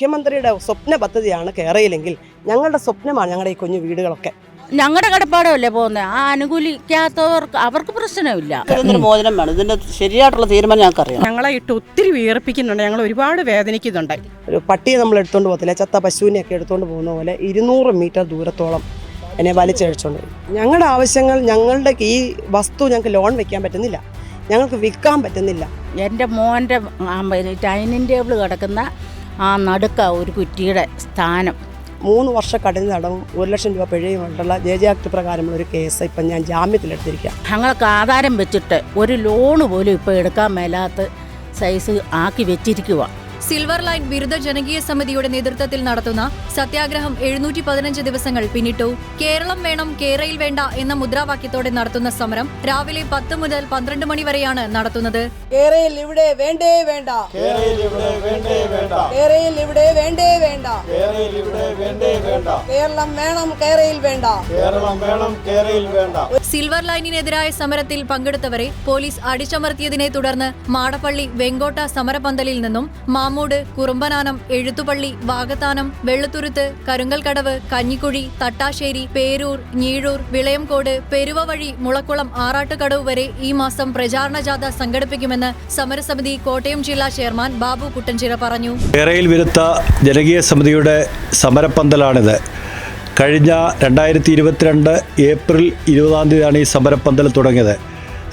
മുഖ്യമന്ത്രിയുടെ സ്വപ്ന പദ്ധതിയാണ് കേരളയിലെങ്കിൽ ഞങ്ങളുടെ സ്വപ്നമാണ് ഞങ്ങളുടെ ഈ കുഞ്ഞു വീടുകളൊക്കെ. ഞങ്ങളുടെ കടപ്പാടമല്ലേ പോകുന്നത് ആ അനുകൂലിക്കാത്തവർക്ക് അവർക്ക് പ്രശ്നമില്ല. ഇതിനൊരു മോചനം വേണം. ഇതിന്റെ ശരിയായിട്ടുള്ള തീരുമാനം ഞങ്ങൾക്കറിയാം ഞങ്ങളെ ഇട്ട് ഒത്തിരി വിയർപ്പിക്കുന്നുണ്ട്. ഞങ്ങൾ ഒരുപാട് വേദനിക്കുന്നുണ്ട്. ഒരു പട്ടിയെ നമ്മൾ എടുത്തുകൊണ്ട് പോകത്തില്ല. ചത്ത പശുവിനെയൊക്കെ എടുത്തുകൊണ്ട് പോകുന്ന പോലെ ഇരുന്നൂറ് മീറ്റർ ദൂരത്തോളം എന്നെ വലിച്ചഴിച്ചുകൊണ്ട് ഞങ്ങളുടെ ആവശ്യങ്ങൾ ഞങ്ങളുടെ ഈ വസ്തു ഞങ്ങൾക്ക് ലോൺ വെക്കാൻ പറ്റുന്നില്ല. ഞങ്ങൾക്ക് വിൽക്കാൻ പറ്റുന്നില്ല. എന്റെ മോന്റെ ഡൈനിങ് ടേബിൾ കിടക്കുന്ന ആ നടുക്ക ഒരു കുറ്റിയുടെ സ്ഥാനം. മൂന്ന് വർഷ കഠിന തടവും ഒരു ലക്ഷം രൂപ പിഴയുമുള്ള ജെ ജെ ആക്ട് പ്രകാരമുള്ള ഒരു കേസ് ഇപ്പം ഞാൻ ജാമ്യത്തിലെടുത്തിരിക്കുക ഞങ്ങൾക്ക് ആധാരം വെച്ചിട്ട് ഒരു ലോണ് പോലും ഇപ്പോൾ എടുക്കാൻ മേലാത്ത സൈസ് ആക്കി വെച്ചിരിക്കുക സിൽവർ ലൈൻ ബിരുദ ജനകീയ സമിതിയുടെ നേതൃത്വത്തിൽ നടത്തുന്ന സത്യാഗ്രഹം എഴുന്നൂറ്റി പതിനഞ്ച് ദിവസങ്ങൾ പിന്നിട്ടു. കേരളം വേണം കേരയിൽ വേണ്ട എന്ന മുദ്രാവാക്യത്തോടെ നടത്തുന്ന സമരം രാവിലെ പത്ത് മുതൽ പന്ത്രണ്ട് മണി വരെയാണ് നടത്തുന്നത്. കേരയിൽ ഇവിടെ വേണ്ടേ വേണ്ട. കേരയിൽ ഇവിടെ വേണ്ടേ വേണ്ട. കേരളം വേണം കേരയിൽ വേണ്ട. സിൽവർ ലൈനിനെതിരായ സമരത്തിൽ പങ്കെടുത്തവരെ പോലീസ് അടിച്ചമർത്തിയതിനെ തുടർന്ന് മാടപ്പള്ളി വെങ്കോട്ട സമരപന്തലിൽ നിന്നും മാമൂട് കുറുമ്പനാനം എഴുത്തുപള്ളി വാകത്താനം വെള്ളത്തുരുത്ത് കരുങ്കൽക്കടവ് കഞ്ഞിക്കുഴി തട്ടാശ്ശേരി പേരൂർ ഞീഴൂർ വിളയംകോട് പെരുവ വഴി മുളക്കുളം ആറാട്ടുകടവ് വരെ ഈ മാസം പ്രചാരണ ജാഥ സംഘടിപ്പിക്കുമെന്ന് സമരസമിതി കോട്ടയം ജില്ലാ ചെയർമാൻ ബാബു കുട്ടൻചിറ പറഞ്ഞു. പേരയിൽ വിരുദ്ധ ജനകീയ സമിതിയുടെ സമരപ്പന്തലാണിത്. കഴിഞ്ഞ രണ്ടായിരത്തി ഇരുപത്തിരണ്ട് ഏപ്രിൽ ഇരുപതാം തീയതിയാണ് ഈ സമരപ്പന്തൽ തുടങ്ങിയത്.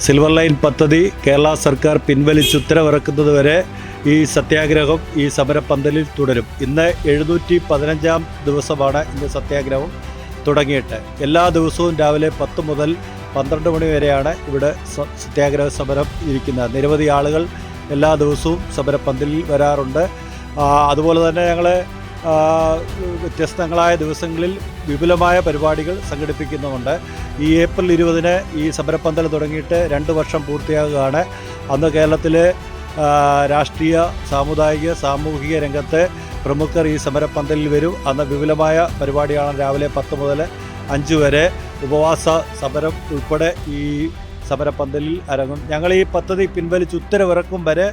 സിൽവർ ലൈൻ പദ്ധതി കേരള സർക്കാർ പിൻവലിച്ച് ഉത്തരവിറക്കുന്നതുവരെ ഈ സത്യാഗ്രഹം ഈ സമരപ്പന്തലിൽ തുടരും. ഇന്ന് എഴുന്നൂറ്റി പതിനഞ്ചാം ദിവസമാണ് ഇന്ന് സത്യാഗ്രഹം തുടങ്ങിയിട്ട്. എല്ലാ ദിവസവും രാവിലെ പത്ത് മുതൽ പന്ത്രണ്ട് മണി വരെയാണ് ഇവിടെ സത്യാഗ്രഹ സമരം ഇരിക്കുന്നത്. നിരവധി ആളുകൾ എല്ലാ ദിവസവും സമരപ്പന്തലിൽ വരാറുണ്ട്. അതുപോലെ തന്നെ ഞങ്ങൾ വ്യത്യസ്തങ്ങളായ ദിവസങ്ങളിൽ വിപുലമായ പരിപാടികൾ സംഘടിപ്പിക്കുന്നുമുണ്ട്. ഈ ഏപ്രിൽ ഇരുപതിന് ഈ സമരപ്പന്തൽ തുടങ്ങിയിട്ട് രണ്ട് വർഷം പൂർത്തിയാകുകയാണ്. അന്ന് കേരളത്തിലെ ആ, രാഷ്ട്രീയ സാമുദായിക സാമൂഹിക രംഗത്തെ പ്രമുഖർ ഈ സമരപ്പന്തലിൽ വരും. അന്ന് വിപുലമായ പരിപാടിയാണ് രാവിലെ പത്ത് മുതൽ അഞ്ച് വരെ ഉപവാസ സമരം ഉൾപ്പെടെ ഈ സമരപ്പന്തലിൽ അരങ്ങും. ഞങ്ങൾ ഈ പദ്ധതി പിൻവലിച്ച് ഉത്തരവിറക്കും വരെ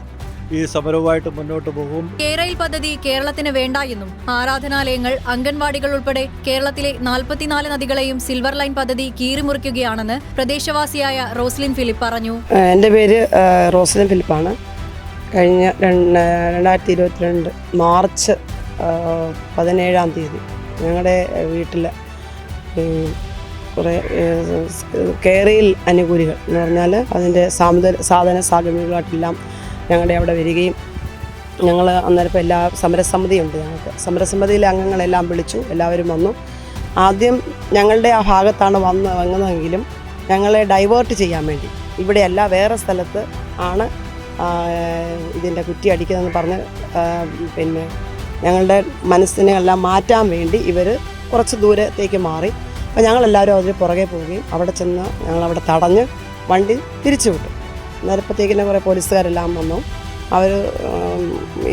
ഈ സമരവുമായിട്ട് മുന്നോട്ട് പോകും. കേരയിൽ പദ്ധതി കേരളത്തിന് വേണ്ട എന്നും ആരാധനാലയങ്ങൾ അംഗൻവാടികൾ ഉൾപ്പെടെ കേരളത്തിലെ നാൽപ്പത്തിനാല് നദികളെയും സിൽവർ ലൈൻ പദ്ധതി കീറിമുറിക്കുകയാണെന്ന് പ്രദേശവാസിയായ റോസ്ലിൻ ഫിലിപ്പ് പറഞ്ഞു. എന്റെ എന്റെ പേര് റോസ്ലിൻ ഫിലിപ്പാണ്. കഴിഞ്ഞ രണ്ട് രണ്ടായിരത്തി ഇരുപത്തിരണ്ട് മാർച്ച് പതിനേഴാം തീയതി ഞങ്ങളുടെ വീട്ടിൽ കുറേ കേരയിൽ അനുകൂലികൾ എന്ന് പറഞ്ഞാൽ അതിന്റെ സാമുദ സാധന സാഗമികളായിട്ടെല്ലാം ഞങ്ങളുടെ അവിടെ വരികയും ഞങ്ങൾ അന്നേരം ഇപ്പോൾ എല്ലാ സമരസമിതിയുണ്ട് ഞങ്ങൾക്ക് സമരസമിതിയിലെ അംഗങ്ങളെല്ലാം വിളിച്ചു എല്ലാവരും വന്നു. ആദ്യം ഞങ്ങളുടെ ആ ഭാഗത്താണ് വന്ന് വന്നതെങ്കിലും ഞങ്ങളെ ഡൈവേർട്ട് ചെയ്യാൻ വേണ്ടി. ഇവിടെയല്ല വേറെ സ്ഥലത്ത് ആണ് ഇതിന്റെ കുറ്റി അടിക്കുന്നതെന്ന് പറഞ്ഞ് പിന്നെ ഞങ്ങളുടെ മനസ്സിനെ എല്ലാം മാറ്റാൻ വേണ്ടി ഇവർ കുറച്ച് ദൂരത്തേക്ക് മാറി. അപ്പോൾ ഞങ്ങളെല്ലാവരും അതിന് പുറകെ പോവുകയും അവിടെ ചെന്ന് ഞങ്ങളവിടെ തടഞ്ഞ് വണ്ടി തിരിച്ചു വിട്ടു. നേരപ്പത്തേക്കിന് കുറേ പോലീസുകാരെല്ലാം വന്നു. അവർ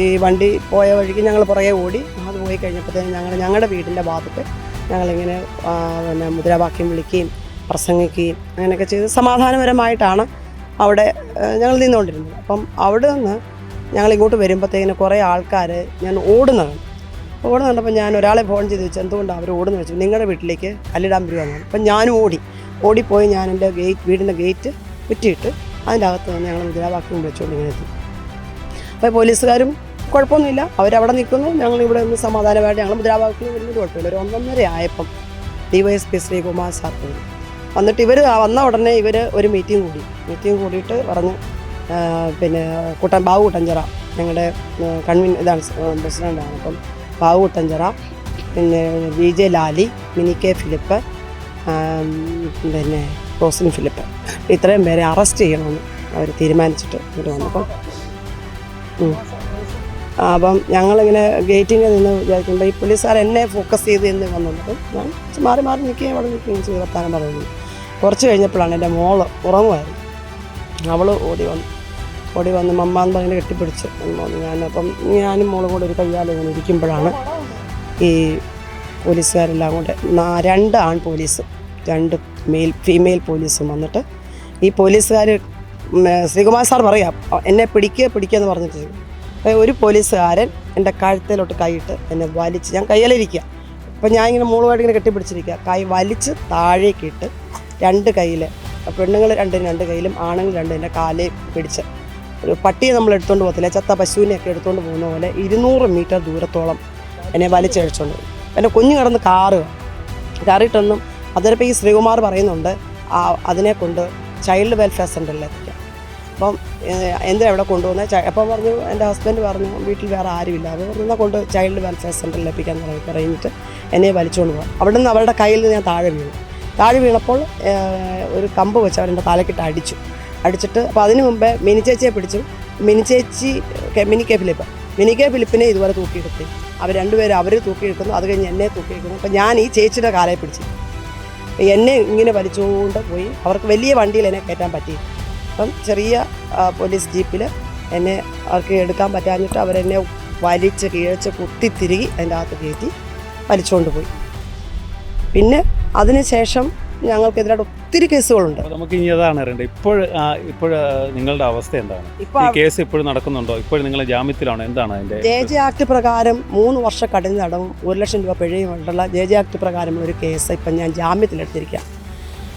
ഈ വണ്ടി പോയ വഴിക്ക് ഞങ്ങൾ പുറകെ ഓടി അത് പോയി കഴിഞ്ഞപ്പോഴത്തേക്കും ഞങ്ങൾ ഞങ്ങളുടെ വീടിന്റെ ഭാഗത്ത് ഞങ്ങളിങ്ങനെ പിന്നെ മുദ്രാവാക്യം വിളിക്കുകയും പ്രസംഗിക്കുകയും അങ്ങനെയൊക്കെ ചെയ്ത് സമാധാനപരമായിട്ടാണ് അവിടെ ഞങ്ങൾ നിന്നുകൊണ്ടിരുന്നു. അപ്പം അവിടെ നിന്ന് ഞങ്ങൾ ഇങ്ങോട്ട് വരുമ്പോഴത്തേക്കിന് കുറേ ആൾക്കാർ ഞാൻ ഓടുന്നത് ഓടുന്ന കണ്ടപ്പോൾ ഞാൻ ഒരാളെ ഫോൺ ചെയ്ത് വെച്ചു എന്തുകൊണ്ടാണ് അവർ ഓടുന്നു വെച്ചു നിങ്ങളുടെ വീട്ടിലേക്ക് കല്ലിടാൻ വരുവാന്നാണ് അപ്പം ഞാനും ഓടി. ഓടിപ്പോയി ഞാൻ എന്റെ ഗേറ്റ് വീടിന്റെ ഗേറ്റ് കുറ്റിയിട്ട് അതിന്റെ അകത്ത് നിന്ന് ഞങ്ങൾ മുദ്രാവാക്യം വിളിച്ചുകൊണ്ട് ഇങ്ങനെ എത്തി. അപ്പോൾ പോലീസുകാരും കുഴപ്പമൊന്നുമില്ല. അവരവിടെ നിൽക്കുന്നു. ഞങ്ങൾ ഇവിടെ നിന്ന് സമാധാനമായിട്ട് ഞങ്ങൾ മുദ്രാവാക്യം വരുന്നത് കുഴപ്പമില്ല. ഒരു ഒന്നൊന്നര ആയപ്പം D Y S P Sreekumar sir വന്നിട്ട് ഇവർ വന്ന ഉടനെ ഇവർ ഒരു മീറ്റിംഗ് കൂടി. മീറ്റിംഗ് കൂടിയിട്ട് പറഞ്ഞു പിന്നെ കുട്ടൻ ബാബു കുട്ടഞ്ചിറ ഞങ്ങളുടെ കൺവീൻ ഇതാണ് പ്രസിഡന്റാണ് അപ്പം ബാബു കുട്ടഞ്ചിറ പിന്നെ V J Lali Mini K Philip പിന്നെ റോസിൻ ഫിലിപ്പ്. ഇത്രയും പേരെ അറസ്റ്റ് ചെയ്യണമെന്ന് അവർ തീരുമാനിച്ചിട്ട് ഇവർ വന്നപ്പം. അപ്പം ഞങ്ങളിങ്ങനെ ഗേറ്റിങ്ങിൽ നിന്ന് വിചാരിക്കുമ്പോൾ ഈ പോലീസുകാർ എന്നെ ഫോക്കസ് ചെയ്ത് എന്ന് വന്നപ്പോൾ ഞാൻ മാറി മാറി നിൽക്കുകയും അവിടെ നിൽക്കുകയും ചെയ്ത് വർത്താനം പറയുന്നു. കുറച്ച് കഴിഞ്ഞപ്പോഴാണ് എന്റെ മോൾ ഉറങ്ങുമായിരുന്നു. അവൾ ഓടി വന്നു. ഓടി വന്ന് മമ്മാന്ന് പറഞ്ഞ് കെട്ടിപ്പിടിച്ച് ഞാൻ ഞാനപ്പം ഞാനും മോളും കൂടെ ഒരു കയ്യാലും ഇങ്ങനെ ഇരിക്കുമ്പോഴാണ് ഈ പോലീസുകാരെല്ലാം കൂടെ രണ്ട് ആൺ പോലീസ് രണ്ട് മെയിൽ ഫീമെയിൽ പോലീസും വന്നിട്ട് ഈ പോലീസുകാർ ശ്രീകുമാർ സാർ പറയാം എന്നെ പിടിക്കുക പിടിക്കുക എന്ന് പറഞ്ഞിട്ട് ഒരു പോലീസുകാരൻ എന്റെ കഴുത്തിലോട്ട് കൈയിട്ട് എന്നെ വലിച്ച് ഞാൻ കയ്യിലിരിക്കുക അപ്പം ഞാൻ ഇങ്ങനെ മോളുമായിട്ട് ഇങ്ങനെ കെട്ടിപ്പിടിച്ചിരിക്കുക കൈ വലിച്ച് താഴേക്കിട്ട് രണ്ട് കയ്യിൽ പെണ്ണുങ്ങൾ രണ്ടിനും രണ്ട് കയ്യിലും ആണുങ്ങൾ രണ്ടിന്റെ കാലേ പിടിച്ച്. ഒരു പട്ടിയെ നമ്മൾ എടുത്തുകൊണ്ട് പോകത്തില്ല. ചത്ത പശുവിനെയൊക്കെ എടുത്തുകൊണ്ട് പോകുന്ന പോലെ ഇരുന്നൂറ് മീറ്റർ ദൂരത്തോളം എന്നെ വലിച്ചഴിച്ചുകൊണ്ട് എന്റെ കുഞ്ഞു കിടന്ന് കാറ് കയറിയിട്ടൊന്നും അതിനിപ്പോൾ ഈ ശ്രീകുമാർ പറയുന്നുണ്ട് അതിനെ കൊണ്ട് ചൈൽഡ് വെൽഫെയർ സെന്ററിൽ എത്തിക്കാം. അപ്പം എന്താ എവിടെ കൊണ്ടുപോകുന്നത്? അപ്പം പറഞ്ഞു എന്റെ ഹസ്ബൻഡ് പറഞ്ഞു വീട്ടിൽ വേറെ ആരുമില്ല. അത് പറഞ്ഞു കൊണ്ട് ചൈൽഡ് വെൽഫെയർ സെന്ററിൽ എത്തിക്കാൻ പറയും പറഞ്ഞിട്ട് എന്നെ വലിച്ചുകൊണ്ട് പോകാം അവിടെ നിന്ന് അവരുടെ കയ്യിൽ നിന്ന് ഞാൻ താഴെ വീണു. താഴെ വീണപ്പോൾ ഒരു കമ്പ് വെച്ച് അവരെന്റെ തലക്കിട്ട് അടിച്ചു. അടിച്ചിട്ട് അപ്പോൾ അതിനു മുമ്പേ മിനിച്ചേച്ചിയെ പിടിച്ചു. മിനിച്ചേച്ചി മിനി ഫിലിപ്പ്. മിനി ഫിലിപ്പിനെ ഇതുപോലെ തൂക്കിയെടുത്തി. അവർ രണ്ടുപേരും അവർ തൂക്കിയെടുക്കുന്നു അത് കഴിഞ്ഞ് എന്നെ തൂക്കിയെടുക്കുന്നു. അപ്പോൾ ഞാൻ ഈ ചേച്ചിയുടെ കാലയെ പിടിച്ചു. എന്നെ ഇങ്ങനെ വലിച്ചുകൊണ്ട് പോയി. അവർക്ക് വലിയ വണ്ടിയിൽ എന്നെ കയറ്റാൻ പറ്റി. അപ്പം ചെറിയ പോലീസ് ജീപ്പിൽ എന്നെ അവർക്ക് എടുക്കാൻ പറ്റാഞ്ഞിട്ട് അവരെന്നെ വലിച്ച് കീഴച്ച് കുത്തി തിരികി അതിന്റെ അകത്ത് കയറ്റി വലിച്ചുകൊണ്ട് പോയി. പിന്നെ അതിനുശേഷം ഞങ്ങൾക്കെതിരായിട്ട് ഒത്തിരി കേസുകളുണ്ട്. നമുക്ക് ഇനി അതാണ് അറിയേണ്ടത്. ഇപ്പോൾ ഇപ്പോൾ നിങ്ങളുടെ അവസ്ഥ എന്താണ്? ഈ കേസ് ഇപ്പോഴും നടക്കുന്നുണ്ടോ? ഇപ്പോൾ നിങ്ങൾ ജാമ്യത്തിലാണോ? എന്താണ് അതിന്റെ ജെ ജെ ആക്ട് പ്രകാരം മൂന്ന് വർഷം കഠിന നടവും ഒരു ലക്ഷം രൂപ പിഴയും ഉള്ള ജെ ജെ ആക്ട് പ്രകാരമുള്ള ഒരു കേസ് ഇപ്പം ഞാൻ ജാമ്യത്തിലെടുത്തിരിക്കാം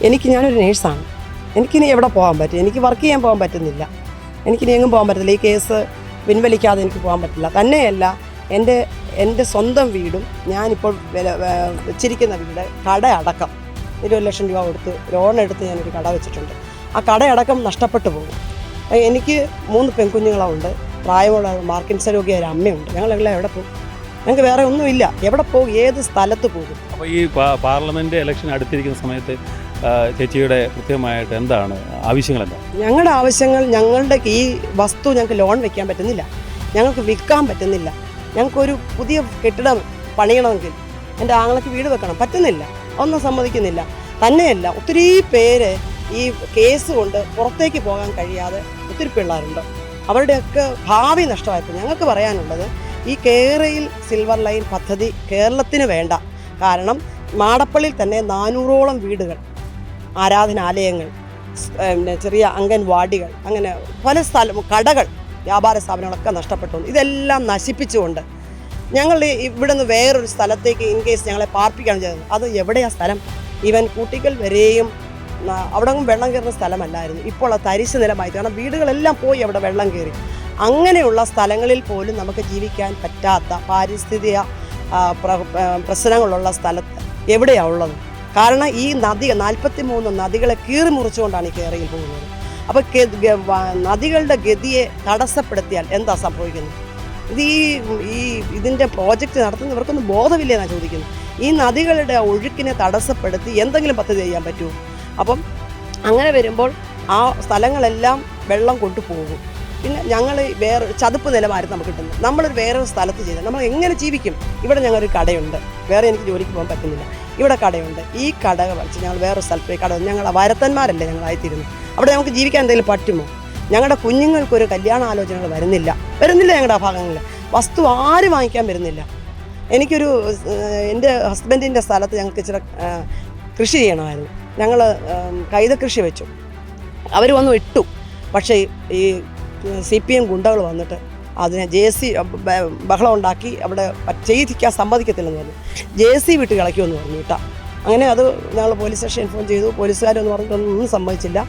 എനിക്ക് ഞാനൊരു നേഴ്സാണ്. എനിക്കിനി എവിടെ പോകാൻ പറ്റും? എനിക്ക് വർക്ക് ചെയ്യാൻ പോകാൻ പറ്റുന്നില്ല. എനിക്കിനി എങ്ങും പോകാൻ പറ്റത്തില്ല. ഈ കേസ് പിൻവലിക്കാതെ എനിക്ക് പോകാൻ പറ്റില്ല. തന്നെയല്ല എന്റെ എന്റെ സ്വന്തം വീടും ഞാനിപ്പോൾ വില- വെച്ചിരിക്കുന്ന വീട് കട അടക്കം ഇരുപത് ലക്ഷം രൂപ കൊടുത്ത് ലോൺ എടുത്ത് ഞാനൊരു കട വെച്ചിട്ടുണ്ട്. ആ കടയടക്കം നഷ്ടപ്പെട്ടു പോകും. എനിക്ക് മൂന്ന് പെൺകുഞ്ഞുങ്ങളുണ്ട്. പ്രായമുള്ള മാർക്കിൻസ രോഗിയായ ഒരു അമ്മയുണ്ട്. ഞങ്ങളെല്ലാം എവിടെ പോകും? ഞങ്ങൾക്ക് വേറെ ഒന്നുമില്ല. എവിടെ പോകും? ഏത് സ്ഥലത്ത് പോകും? അപ്പോൾ ഈ പാർലമെന്റ് ഇലക്ഷൻ അടുത്തിരിക്കുന്ന സമയത്ത് ചേച്ചിയുടെ കൃത്യമായിട്ട് എന്താണ് ആവശ്യങ്ങൾ എന്താ? ഞങ്ങളുടെ ആവശ്യങ്ങൾ ഞങ്ങളുടെ ഈ വസ്തു ഞങ്ങൾക്ക് ലോൺ വെക്കാൻ പറ്റുന്നില്ല. ഞങ്ങൾക്ക് വിൽക്കാൻ പറ്റുന്നില്ല. ഞങ്ങൾക്കൊരു പുതിയ കെട്ടിടം പണിയണമെങ്കിൽ എന്റെ ആങ്ങളക്ക് വീട് വെക്കണം. പറ്റുന്നില്ല. ഒന്നും സമ്മതിക്കുന്നില്ല. തന്നെയല്ല ഒത്തിരി പേര് ഈ കേസ് കൊണ്ട് പുറത്തേക്ക് പോകാൻ കഴിയാതെ ഒത്തിരി പിള്ളേരുണ്ട്. അവരുടെയൊക്കെ ഭാവി നഷ്ടമായപ്പോൾ ഞങ്ങൾക്ക് പറയാനുള്ളത് ഈ കേരയിൽ സിൽവർ ലൈൻ പദ്ധതി കേരളത്തിന് വേണ്ട. കാരണം മാടപ്പള്ളിയിൽ തന്നെ നാനൂറോളം വീടുകൾ ആരാധനാലയങ്ങൾ ചെറിയ അംഗൻവാടികൾ അങ്ങനെ പല സ്ഥലം കടകൾ വ്യാപാര സ്ഥാപനങ്ങളൊക്കെ നഷ്ടപ്പെട്ടു. ഇതെല്ലാം നശിപ്പിച്ചുകൊണ്ട് ഞങ്ങൾ ഇവിടുന്ന് വേറൊരു സ്ഥലത്തേക്ക് ഇൻ കേസ് ഞങ്ങളെ പാർപ്പിക്കുകയാണ് ചെയ്തത്. അത് എവിടെയാ സ്ഥലം? ഈവൻ കുട്ടികൾ വരെയും അവിടെ വെള്ളം കയറുന്ന സ്ഥലമല്ലായിരുന്നു. ഇപ്പോൾ അത് തരിശ് നിലമായി. കാരണം വീടുകളെല്ലാം പോയി അവിടെ വെള്ളം കയറി. അങ്ങനെയുള്ള സ്ഥലങ്ങളിൽ പോലും നമുക്ക് ജീവിക്കാൻ പറ്റാത്ത പാരിസ്ഥിതിക പ്രശ്നങ്ങളുള്ള സ്ഥലത്ത് എവിടെയാണ് ഉള്ളത്? കാരണം ഈ നദി നാൽപ്പത്തി മൂന്ന് നദികളെ കീറി മുറിച്ചുകൊണ്ടാണ് ഈ കേരയിൽ പോകുന്നത്. അപ്പോൾ നദികളുടെ ഗതിയെ തടസ്സപ്പെടുത്തിയാൽ എന്താ സംഭവിക്കുന്നത്? ഇത് ഈ ഈ ഇതിന്റെ പ്രോജക്റ്റ് നടത്തുന്നവർക്കൊന്നും ബോധമില്ല എന്നാണ് ചോദിക്കുന്നത്. ഈ നദികളുടെ ഒഴുക്കിനെ തടസ്സപ്പെടുത്തി എന്തെങ്കിലും പദ്ധതി ചെയ്യാൻ പറ്റുമോ? അപ്പം അങ്ങനെ വരുമ്പോൾ ആ സ്ഥലങ്ങളെല്ലാം വെള്ളം കൊണ്ടുപോകും പിന്നെ ഞങ്ങൾ വേറെ ചതുപ്പ് നിലമായിരുന്നു നമുക്ക് കിട്ടുന്നത്. നമ്മളൊരു വേറൊരു സ്ഥലത്ത് ചെയ്താൽ നമ്മൾ എങ്ങനെ ജീവിക്കും? ഇവിടെ ഞങ്ങളൊരു കടയുണ്ട്. വേറെ എനിക്ക് ജോലിക്ക് പോകാൻ പറ്റുന്നില്ല. ഇവിടെ കടയുണ്ട്. ഈ കട വച്ച് ഞങ്ങൾ വേറെ സ്ഥലത്ത് കട ഞങ്ങൾ വരത്തന്മാരല്ലേ ഞങ്ങളായിത്തീരുന്നു അവിടെ നമുക്ക് ജീവിക്കാൻ എന്തെങ്കിലും പറ്റുമോ? ഞങ്ങളുടെ കുഞ്ഞുങ്ങൾക്കൊരു കല്യാണ ആലോചനകൾ വരുന്നില്ല. വരുന്നില്ല ഞങ്ങളുടെ ഭാഗങ്ങളിൽ. വസ്തു ആരും വാങ്ങിക്കാൻ വരുന്നില്ല. എനിക്കൊരു എന്റെ ഹസ്ബൻഡിന്റെ സ്ഥലത്ത് ഞങ്ങൾക്ക് ഇച്ചിരി കൃഷി ചെയ്യണമായിരുന്നു. ഞങ്ങൾ കൈത കൃഷി വെച്ചു. അവർ വന്നു ഇട്ടു. പക്ഷേ ഈ സി പി എം ഗുണ്ടകൾ വന്നിട്ട് അതിനെ ജെ സി ബഹളം ഉണ്ടാക്കി അവിടെ ചെയ്യിക്കാൻ സമ്മതിക്കത്തില്ലെന്ന് പറഞ്ഞു. ജെ സി വിട്ട് കളയ്ക്കുമെന്ന് പറഞ്ഞു ഇട്ട അങ്ങനെ അത് ഞങ്ങൾ പോലീസ് സ്റ്റേഷൻ ഇൻഫോം ചെയ്തു. പോലീസുകാരൊന്നും പറഞ്ഞിട്ടൊന്നും സമ്മതിച്ചില്ല.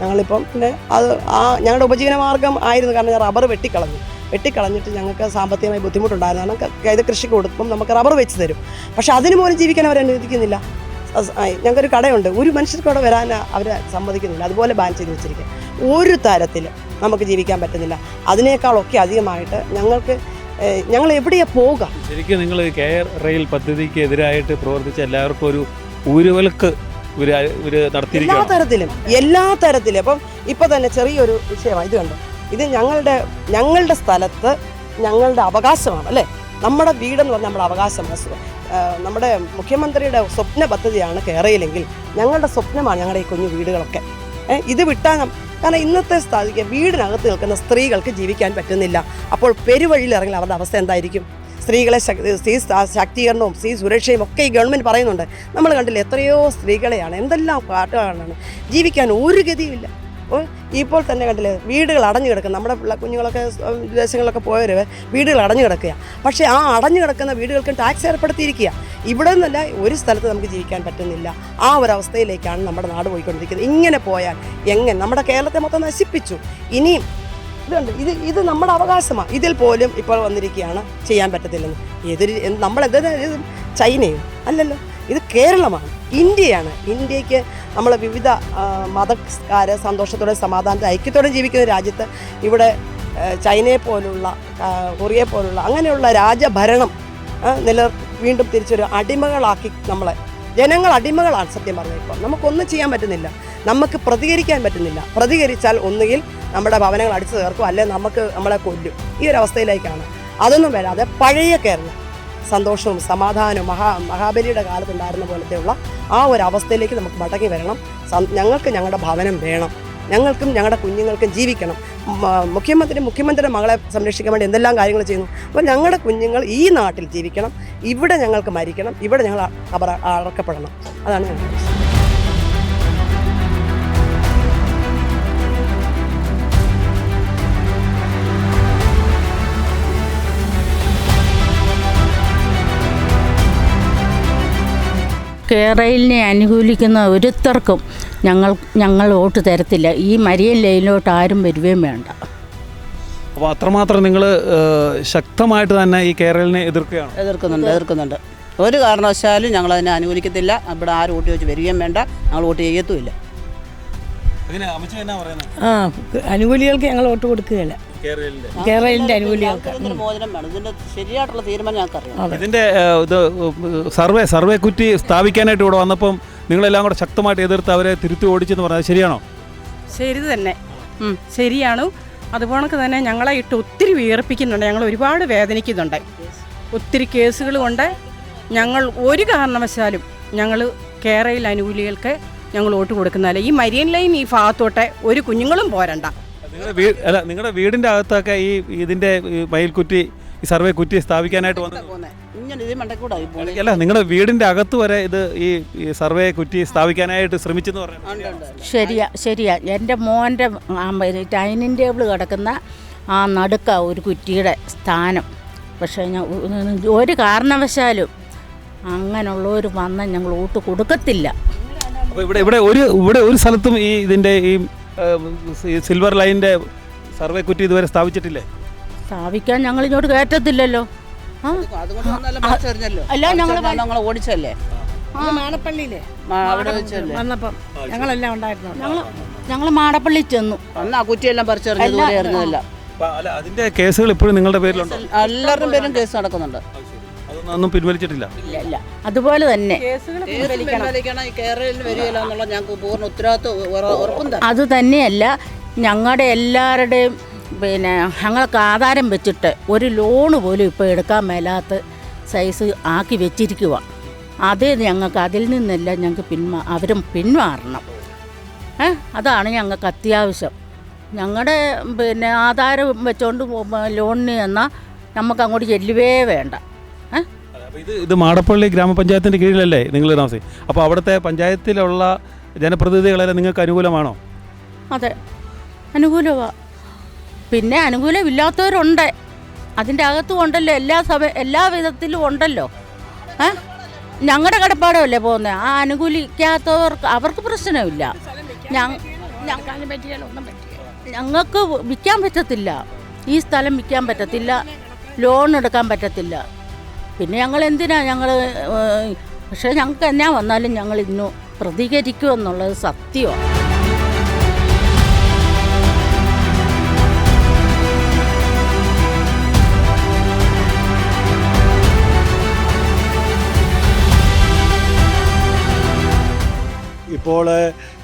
ഞങ്ങളിപ്പം പിന്നെ അത് ആ ഞങ്ങളുടെ ഉപജീവന മാർഗം ആയിരുന്നു. കാരണം ഞാൻ റബ്ബർ വെട്ടിക്കളഞ്ഞു. വെട്ടിക്കളഞ്ഞിട്ട് ഞങ്ങൾക്ക് സാമ്പത്തികമായി ബുദ്ധിമുട്ടുണ്ടായിരുന്നു. കാരണം കൈത കൃഷി കൊടുക്കുമ്പം നമുക്ക് റബ്ബർ വെച്ച് തരും. പക്ഷെ അതിന് പോലും ജീവിക്കാൻ അവർ അനുവദിക്കുന്നില്ല. ഞങ്ങൾക്കൊരു കടയുണ്ട്. ഒരു മനുഷ്യർക്ക് വരാൻ അവരെ സമ്മതിക്കുന്നില്ല. അതുപോലെ ബാൻ ചെയ്ത് വെച്ചിരിക്കുക. ഒരു തരത്തിൽ നമുക്ക് ജീവിക്കാൻ പറ്റുന്നില്ല. അതിനേക്കാളൊക്കെ അധികമായിട്ട് ഞങ്ങൾക്ക് ഞങ്ങൾ എവിടെയാണ് പോവുക ശരിക്കും നിങ്ങൾ കെയർ റെയിൽ പദ്ധതിക്ക് എതിരായിട്ട് പ്രവർത്തിച്ച എല്ലാവർക്കും ഒരു ഊരുവൽക്ക് എല്ലാ തരത്തിലും എല്ലാ തരത്തിലും. അപ്പം ഇപ്പൊ തന്നെ ചെറിയൊരു വിഷയമാണ് ഇത് കണ്ടോ? ഇത് ഞങ്ങളുടെ ഞങ്ങളുടെ സ്ഥലത്ത് ഞങ്ങളുടെ അവകാശമാണ് അല്ലേ? നമ്മുടെ വീടെന്ന് പറഞ്ഞാൽ നമ്മുടെ അവകാശമാണ്. നമ്മുടെ മുഖ്യമന്ത്രിയുടെ സ്വപ്ന പദ്ധതിയാണ് കയറിയില്ലെങ്കിൽ ഞങ്ങളുടെ സ്വപ്നമാണ് ഞങ്ങളുടെ ഈ കുഞ്ഞു വീടുകളൊക്കെ. ഇത് വിട്ടാൽ കാരണം ഇന്നത്തെ സ്ഥിതിക്ക് വീടിനകത്ത് നിൽക്കുന്ന സ്ത്രീകൾക്ക് ജീവിക്കാൻ പറ്റുന്നില്ല. അപ്പോൾ പെരുവഴിയിൽ ഇറങ്ങി അവരുടെ അവസ്ഥ എന്തായിരിക്കും? സ്ത്രീകളെ സ്ത്രീ ശാക്തീകരണവും സ്ത്രീ സുരക്ഷയും ഒക്കെ ഈ ഗവൺമെന്റ് പറയുന്നുണ്ട്. നമ്മൾ കണ്ടില്ല എത്രയോ സ്ത്രീകളെയാണ് എന്തെല്ലാം പാട്ടുകളാണ് ജീവിക്കാൻ ഒരു ഗതിയുമില്ല ഇപ്പോൾ തന്നെ കണ്ടില്ലേ വീടുകൾ അടഞ്ഞു കിടക്കുക. നമ്മുടെ പിള്ള കുഞ്ഞുങ്ങളൊക്കെ വിദേശങ്ങളിലൊക്കെ പോയവർ വീടുകൾ അടഞ്ഞു കിടക്കുക. പക്ഷേ ആ അടഞ്ഞു കിടക്കുന്ന വീടുകൾക്ക് ടാക്സ് ഏർപ്പെടുത്തിയിരിക്കുക. ഇവിടെ നിന്നല്ല ഒരു സ്ഥലത്ത് നമുക്ക് ജീവിക്കാൻ പറ്റുന്നില്ല. ആ ഒരു അവസ്ഥയിലേക്കാണ് നമ്മുടെ നാട് പോയിക്കൊണ്ടിരിക്കുന്നത്. ഇങ്ങനെ പോയാൽ എങ്ങനെ? നമ്മുടെ കേരളത്തെ മൊത്തം നശിപ്പിച്ചു. ഇനിയും ഇതുണ്ട്. ഇത് ഇത് നമ്മുടെ അവകാശമാണ്. ഇതിൽ പോലും ഇപ്പോൾ വന്നിരിക്കുകയാണ് ചെയ്യാൻ പറ്റത്തില്ലെന്ന്. ഏതൊരു നമ്മൾ ചൈനയോ? അല്ലല്ലോ. കേരളമാണ് ഇന്ത്യയാണ്. ഇന്ത്യയ്ക്ക് നമ്മൾ വിവിധ മതക്കാരെ സന്തോഷത്തോടെ സമാധാനത്തെ ഐക്യത്തോടെ ജീവിക്കുന്ന രാജ്യത്ത് ഇവിടെ ചൈനയെ പോലുള്ള കൊറിയയെ പോലുള്ള അങ്ങനെയുള്ള രാജഭരണം നില വീണ്ടും തിരിച്ചൊരു അടിമകളാക്കി നമ്മളെ ജനങ്ങൾ അടിമകളാണ് സത്യം പറഞ്ഞാൽ ഇപ്പോൾ നമുക്കൊന്നും ചെയ്യാൻ പറ്റുന്നില്ല. നമുക്ക് പ്രതികരിക്കാൻ പറ്റുന്നില്ല. പ്രതികരിച്ചാൽ ഒന്നുകിൽ നമ്മുടെ ഭവനങ്ങൾ അടിച്ചു തീർക്കും അല്ലെങ്കിൽ നമുക്ക് നമ്മളെ കൊല്ലും. ഈ ഒരു അവസ്ഥയിലേക്കാണ്. അതൊന്നും വരാതെ പഴയ കേരളം. സന്തോഷവും സമാധാനവും മഹാ മഹാബലിയുടെ കാലത്തുണ്ടായിരുന്ന പോലത്തെയുള്ള ആ ഒരു അവസ്ഥയിലേക്ക് നമുക്ക് മടങ്ങി വരണം. ഞങ്ങൾക്ക് ഞങ്ങളുടെ ഭവനം വേണം. ഞങ്ങൾക്കും ഞങ്ങളുടെ കുഞ്ഞുങ്ങൾക്കും ജീവിക്കണം. മുഖ്യമന്ത്രി മുഖ്യമന്ത്രിയുടെ മകളെ സംരക്ഷിക്കാൻ വേണ്ടി എന്തെല്ലാം കാര്യങ്ങൾ ചെയ്യുന്നു? അപ്പോൾ ഞങ്ങളുടെ കുഞ്ഞുങ്ങൾ ഈ നാട്ടിൽ ജീവിക്കണം. ഇവിടെ ഞങ്ങൾക്ക് മരിക്കണം. ഇവിടെ ഞങ്ങൾ കബറ അറക്കപ്പെടണം. അതാണ് ഞങ്ങളുടെ കേരളിനെ അനുകൂലിക്കുന്ന ഒരുത്തർക്കും ഞങ്ങൾ ഞങ്ങൾ വോട്ട് തരത്തില്ല. ഈ മരിയൻ ലൈനിലോട്ട് ആരും വരികയും വേണ്ട. അപ്പോൾ അത്രമാത്രം നിങ്ങൾ ശക്തമായിട്ട് തന്നെ ഈ കേരളിനെ എതിർക്കുകയാണ്? എതിർക്കുന്നുണ്ട് എതിർക്കുന്നുണ്ട്. ഒരു കാരണവശാലും ഞങ്ങൾ അതിനെ അനുകൂലിക്കത്തില്ല. ഇവിടെ ആരും വോട്ട് ചോദിച്ച് വരികയും വേണ്ട. ഞങ്ങൾ വോട്ട് ചെയ്യത്തുമില്ല. ആ അനുകൂലികൾക്ക് ഞങ്ങൾ വോട്ട് കൊടുക്കുകയില്ല. അനുകൂലികൾക്ക്. ഞങ്ങൾക്ക് മോചനം വേണം. ഇതിന്റെ ശരിയായിട്ടുള്ള തീരുമാനം ഞങ്ങൾക്കറിയാം. ഇതിന്റെ ഏഹ്, ഇത് സർവേ സർവേ കുറ്റി സ്ഥാപിക്കാനായിട്ട് ഇവിടെ വന്നപ്പം നിങ്ങളെല്ലാം കൂടെ ശക്തമായിട്ട് എതിർത്ത് അവരെ തിരുത്തി ഓടിച്ചെന്ന് പറഞ്ഞത് ശരിയാണോ? ശരി തന്നെ. ശരിയാണ്. അതുപോലെ തന്നെ ഞങ്ങളെ ഇട്ട് ഒത്തിരി വിയർപ്പിക്കുന്നുണ്ട്. ഞങ്ങൾ ഒരുപാട് വേദനിക്കുന്നുണ്ട്. ഒത്തിരി കേസുകൾ കൊണ്ട് ഞങ്ങൾ ഒരു കാരണവശാലും ഞങ്ങൾ കേരളയിൽ അനുകൂലികൾക്ക് ഞങ്ങൾ വോട്ട് കൊടുക്കുന്നതല്ല ഈ മരിയൻ ലൈൻ ഈ ഭാഗത്തോട്ടെ ഒരു കുഞ്ഞുങ്ങളും പോരണ്ട. നിങ്ങളുടെ അല്ല നിങ്ങളുടെ വീടിന്റെ അകത്തൊക്കെ ഈ ഇതിന്റെ മയിൽക്കുറ്റി ഈ സർവേ കുറ്റി സ്ഥാപിക്കാനായിട്ട് വന്നത് ഇങ്ങനെ ഇത് പോകുന്നത് അല്ല നിങ്ങളുടെ വീടിന്റെ അകത്ത് വരെ ഇത് ഈ ഈ സർവേ കുറ്റി സ്ഥാപിക്കാനായിട്ട് ശ്രമിച്ചെന്ന് ഉണ്ട്. ശരിയാ ശരിയാ. എന്റെ മോന്റെ ഡൈനിങ് ടേബിൾ കിടക്കുന്ന ആ നടുക്ക ഒരു കുറ്റിയുടെ സ്ഥാനം. പക്ഷേ ഞാൻ ഒരു കാരണവശാലും അങ്ങനെയുള്ളവർ വന്നാൽ ഞങ്ങൾ വോട്ട് കൊടുക്കത്തില്ല. അപ്പോൾ ഇവിടെ ഇവിടെ ഒരു ഇവിടെ ഒരു സ്ഥലത്തും ഈ ഇതിന്റെ ഈ സിൽവർ ലൈനിന്റെ സർവേ കുറ്റി ഇതുവരെ സ്ഥാപിച്ചിട്ടില്ലേ? സ്ഥാപിക്കാൻ ഞങ്ങൾ ഇങ്ങോട്ട് കയറ്റത്തില്ലല്ലോ. അല്ല, ഞങ്ങൾ ഓടിച്ചല്ലേ? അവിടെ വെച്ചല്ലേ? വന്നപ്പം ഞങ്ങളെല്ലാം ഉണ്ടായിരുന്നു. ഞങ്ങൾ ഞങ്ങൾ മാടപ്പള്ളി ചെന്നു. അന്ന് ആ കുറ്റിയെല്ലാം അതിന്റെ കേസുകൾ ഇപ്പോഴും നിങ്ങളുടെ പേരിലുണ്ടോ? എല്ലാവരുടെയും പേരും കേസ് നടക്കുന്നുണ്ട്. അതൊന്നും ഒന്നും പിൻവലിച്ചിട്ടില്ല. ഇല്ല ഇല്ല. അതുപോലെ തന്നെ അത് തന്നെയല്ല ഞങ്ങളുടെ എല്ലാവരുടെയും പിന്നെ ഞങ്ങൾക്ക് ആധാരം വെച്ചിട്ട് ഒരു ലോണ് പോലും ഇപ്പോൾ എടുക്കാൻ മേലാത്ത സൈസ് ആക്കി വെച്ചിരിക്കുക അത് ഞങ്ങൾക്ക് അതിൽ നിന്നെല്ലാം ഞങ്ങൾക്ക് പിന്മാ അവരും പിന്മാറണം ഏ? അതാണ് ഞങ്ങൾക്ക് അത്യാവശ്യം. ഞങ്ങളുടെ പിന്നെ ആധാരം വെച്ചോണ്ട് ലോണിന് എന്നാൽ നമുക്ക് അങ്ങോട്ട് ചെല്ലുവേ വേണ്ട. ഇത് ഇത് മാടപ്പള്ളി ഗ്രാമപഞ്ചായത്തിന്റെ കീഴിലല്ലേ നിങ്ങൾ താമസി അപ്പോൾ അവിടുത്തെ പഞ്ചായത്തിലുള്ള ജനപ്രതിനിധികളെല്ലാം നിങ്ങൾക്ക് അനുകൂലമാണോ? അതെ. അനുകൂലമാണ് പിന്നെ അനുകൂലമില്ലാത്തവരുണ്ട്. അതിന്റെ അകത്തും ഉണ്ടല്ലോ എല്ലാ സഭ എല്ലാ വിധത്തിലും ഉണ്ടല്ലോ. ഏ? ഞങ്ങളുടെ കടപ്പാടമല്ലേ പോകുന്നത് ആ അനുകൂലിക്കാത്തവർക്ക് അവർക്ക് പ്രശ്നമില്ല. ഞങ്ങൾക്ക് വിൽക്കാൻ പറ്റത്തില്ല. ഈ സ്ഥലം വിൽക്കാൻ പറ്റത്തില്ല. ലോൺ എടുക്കാൻ പറ്റത്തില്ല. പിന്നെ ഞങ്ങൾ എന്തിനാ ഞങ്ങൾ പക്ഷേ ഞങ്ങൾക്ക് എന്നാ വന്നാലും ഞങ്ങൾ ഇന്നു പ്രതികരിക്കുമെന്നുള്ളത് സത്യമാണ് ഇപ്പോൾ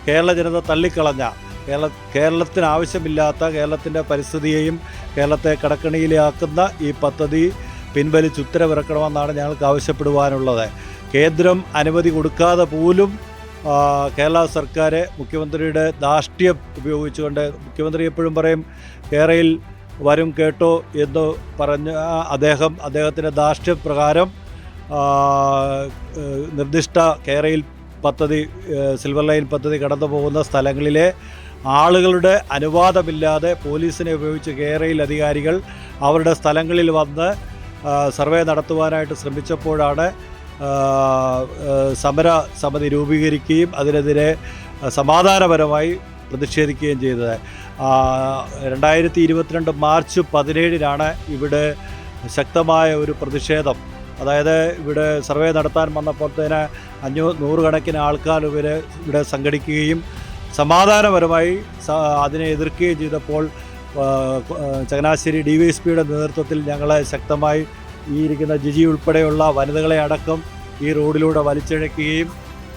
കേരള ജനത തള്ളിക്കളഞ്ഞ കേരള കേരളത്തിന് ആവശ്യമില്ലാത്ത കേരളത്തിന്റെ പരിസ്ഥിതിയെയും കേരളത്തെ കടക്കണിയിലാക്കുന്ന ഈ പദ്ധതി പിൻവലിച്ച് ഉത്തരവിറക്കണമെന്നാണ് ഞങ്ങൾക്ക് ആവശ്യപ്പെടുവാനുള്ളത്. കേന്ദ്രം അനുമതി കൊടുക്കാതെ പോലും കേരള സർക്കാർ മുഖ്യമന്ത്രിയുടെ ധാർഷ്ട്യം ഉപയോഗിച്ചുകൊണ്ട് മുഖ്യമന്ത്രി എപ്പോഴും പറയും കേരളയിൽ വരും കേട്ടോ എന്ന് പറഞ്ഞ് അദ്ദേഹം അദ്ദേഹത്തിന്റെ ധാർഷ്ട്യ പ്രകാരം നിർദ്ദിഷ്ട കേരയിൽ പദ്ധതി സിൽവർ ലൈൻ പദ്ധതി കടന്നു പോകുന്ന സ്ഥലങ്ങളിലെ ആളുകളുടെ അനുവാദമില്ലാതെ പോലീസിനെ ഉപയോഗിച്ച് കേരയിൽ അധികാരികൾ അവരുടെ സ്ഥലങ്ങളിൽ വന്ന് സർവേ നടത്തുവാനായിട്ട് ശ്രമിച്ചപ്പോഴാണ് സമര സമിതി രൂപീകരിക്കുകയും അതിനെതിരെ സമാധാനപരമായി പ്രതിഷേധിക്കുകയും ചെയ്തത്. രണ്ടായിരത്തി ഇരുപത്തിരണ്ട് മാർച്ച് പതിനേഴിനാണ് ഇവിടെ ശക്തമായ ഒരു പ്രതിഷേധം. അതായത് ഇവിടെ സർവേ നടത്താൻ വന്നപ്പോഴത്തേന് അഞ്ഞൂ നൂറുകണക്കിന് ആൾക്കാർ ഇവരെ ഇവിടെ സംഘടിക്കുകയും സമാധാനപരമായി അതിനെ എതിർക്കുകയും ചെയ്തപ്പോൾ ചങ്ങനാശ്ശേരി ഡി വൈ എസ് പിയുടെ നേതൃത്വത്തിൽ ഞങ്ങളെ ശക്തമായി ഈ ഇരിക്കുന്ന ജിജി ഉൾപ്പെടെയുള്ള വനിതകളെ അടക്കം ഈ റോഡിലൂടെ വലിച്ചിഴക്കുകയും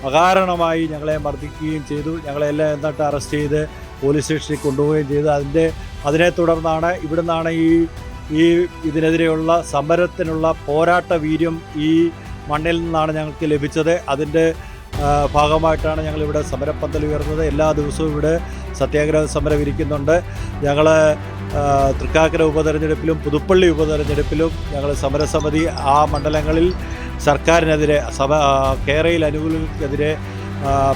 അകാരണമായി ഞങ്ങളെ മർദ്ദിക്കുകയും ചെയ്തു. ഞങ്ങളെല്ലാം എന്നിട്ട് അറസ്റ്റ് ചെയ്ത് പോലീസ് സ്റ്റേഷനിൽ കൊണ്ടുപോവുകയും ചെയ്തു. അതിന്റെ അതിനെ തുടർന്നാണ് ഇവിടുന്നാണ് ഈ ഈ ഇതിനെതിരെയുള്ള സമരത്തിനുള്ള പോരാട്ട വീര്യം ഈ മണ്ണിൽ നിന്നാണ് ഞങ്ങൾക്ക് ലഭിച്ചത്. അതിന്റെ ഭാഗമായിട്ടാണ് ഞങ്ങളിവിടെ സമരപ്പന്തൽ ഉയർന്നത്. എല്ലാ ദിവസവും ഇവിടെ സത്യാഗ്രഹ സമരം ഇരിക്കുന്നുണ്ട്. ഞങ്ങൾ തൃക്കാക്കര ഉപതെരഞ്ഞെടുപ്പിലും പുതുപ്പള്ളി ഉപതെരഞ്ഞെടുപ്പിലും ഞങ്ങൾ സമരസമിതി ആ മണ്ഡലങ്ങളിൽ സർക്കാരിനെതിരെ സമ കേരയിൽ അനുകൂലത്തിനെതിരെ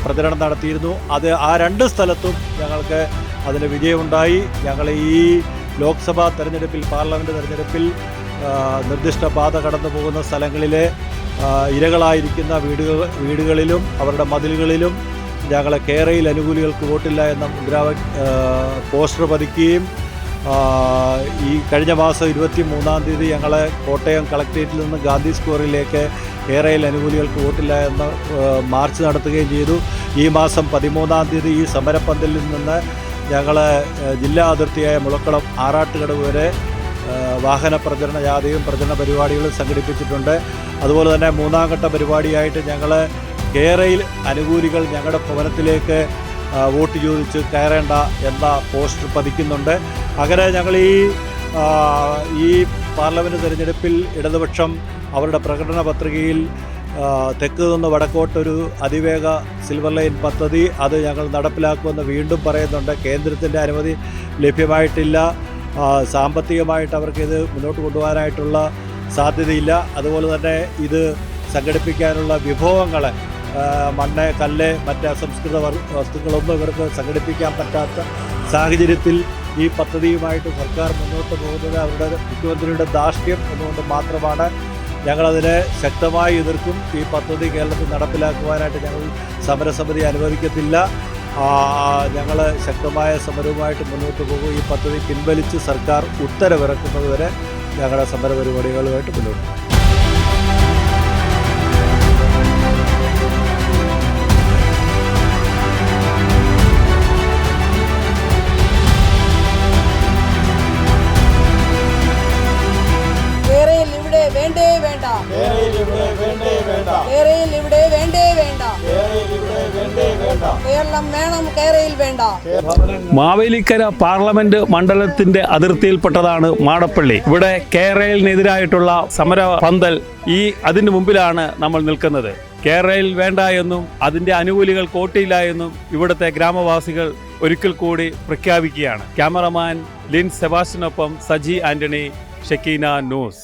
പ്രചരണം നടത്തിയിരുന്നു. അത് ആ രണ്ട് സ്ഥലത്തും ഞങ്ങൾക്ക് അതിന് വിജയമുണ്ടായി. ഞങ്ങൾ ഈ ലോക്സഭാ തെരഞ്ഞെടുപ്പിൽ പാർലമെന്റ് തെരഞ്ഞെടുപ്പിൽ നിർദ്ദിഷ്ട പാത കടന്നു പോകുന്ന സ്ഥലങ്ങളിലെ ഇരകളായിരിക്കുന്ന വീടുകൾ വീടുകളിലും അവരുടെ മതിലുകളിലും ഞങ്ങളെ കേരയിൽ അനുകൂലികൾക്ക് വോട്ടില്ല എന്ന മുദ്രാവ പോസ്റ്റർ പതിക്കുകയും ഈ കഴിഞ്ഞ മാസം ഇരുപത്തി മൂന്നാം തീയതി ഞങ്ങളെ കോട്ടയം കളക്ട്രേറ്റിൽ നിന്ന് ഗാന്ധി സ്ക്വയറിലേക്ക് കേരയിൽ അനുകൂലികൾക്ക് വോട്ടില്ല എന്ന് മാർച്ച് നടത്തുകയും ചെയ്തു. ഈ മാസം പതിമൂന്നാം തീയതി ഈ സമരപ്പന്തലിൽ നിന്ന് ഞങ്ങൾ ജില്ലാ അതിർത്തിയായ മുളക്കുളം ആറാട്ടുകടവ് വരെ വാഹന പ്രചരണ ജാഥയും പ്രചരണ പരിപാടികളും സംഘടിപ്പിച്ചിട്ടുണ്ട്. അതുപോലെ തന്നെ മൂന്നാം ഘട്ട പരിപാടിയായിട്ട് ഞങ്ങൾ കേരയിൽ അനുകൂലികൾ ഞങ്ങളുടെ ഭവനത്തിലേക്ക് വോട്ട് ചോദിച്ച് കയറേണ്ട എന്ന പോസ്റ്റർ പതിക്കുന്നുണ്ട്. അങ്ങനെ ഞങ്ങൾ ഈ ഈ പാർലമെന്റ് തിരഞ്ഞെടുപ്പിൽ ഇടതുപക്ഷം അവരുടെ പ്രകടന പത്രികയിൽ തെക്ക് നിന്ന് വടക്കോട്ടൊരു അതിവേഗ സിൽവർ ലൈൻ പദ്ധതി അത് ഞങ്ങൾ നടപ്പിലാക്കുമെന്ന് വീണ്ടും പറയുന്നുണ്ട്. കേന്ദ്രത്തിന്റെ അനുമതി ലഭ്യമായിട്ടില്ല. ആ, അവർക്ക് ഇത് മുന്നോട്ട് കൊണ്ടുപോകാനായിട്ടുള്ള സാധ്യതയില്ല. അതുപോലെ തന്നെ ഇത് സംഘടിപ്പിക്കാനുള്ള വിഭവങ്ങൾ മണ്ണ് കല്ല് മറ്റ് അസംസ്കൃത വസ്തുക്കളൊന്നും ഇവർക്ക് സംഘടിപ്പിക്കാൻ പറ്റാത്ത സാഹചര്യത്തിൽ ഈ പദ്ധതിയുമായിട്ട് സർക്കാർ മുന്നോട്ട് പോകുന്നത് അവരുടെ മുഖ്യമന്ത്രിയുടെ ധാർഷ്ട്യം എന്നുകൊണ്ട് മാത്രമാണ് ഞങ്ങളതിനെ ശക്തമായി എതിർക്കും. ഈ പദ്ധതി കേരളത്തിൽ നടപ്പിലാക്കുവാനായിട്ട് ഞങ്ങൾ സമരസമിതി അനുവദിക്കത്തില്ല. ഞങ്ങൾ ശക്തമായ സമരവുമായിട്ട് മുന്നോട്ട് പോകും. ഈ പദ്ധതി പിൻവലിച്ച് സർക്കാർ ഉത്തരവിറക്കുന്നതുവരെ ഞങ്ങളുടെ സമര പരിപാടികളുമായിട്ട് മുന്നോട്ട് പോകും. വേണ്ട. മാവേലിക്കര പാർലമെന്റ് മണ്ഡലത്തിന്റെ അതിർത്തിയിൽപ്പെട്ടതാണ് മാടപ്പള്ളി. ഇവിടെ കേരളിനെതിരായിട്ടുള്ള സമര പന്തൽ ഈ അതിന് മുമ്പിലാണ് നമ്മൾ നിൽക്കുന്നത്. കേരളയിൽ വേണ്ട എന്നും അതിന്റെ അനുകൂലികൾ കോട്ടിയില്ല എന്നും ഇവിടുത്തെ ഗ്രാമവാസികൾ ഒരിക്കൽ കൂടി പ്രഖ്യാപിക്കുകയാണ്. ക്യാമറമാൻ ലിൻ സെബാസ്റ്റിനൊപ്പം സജി ആന്റണി ഷക്കീന ന്യൂസ്.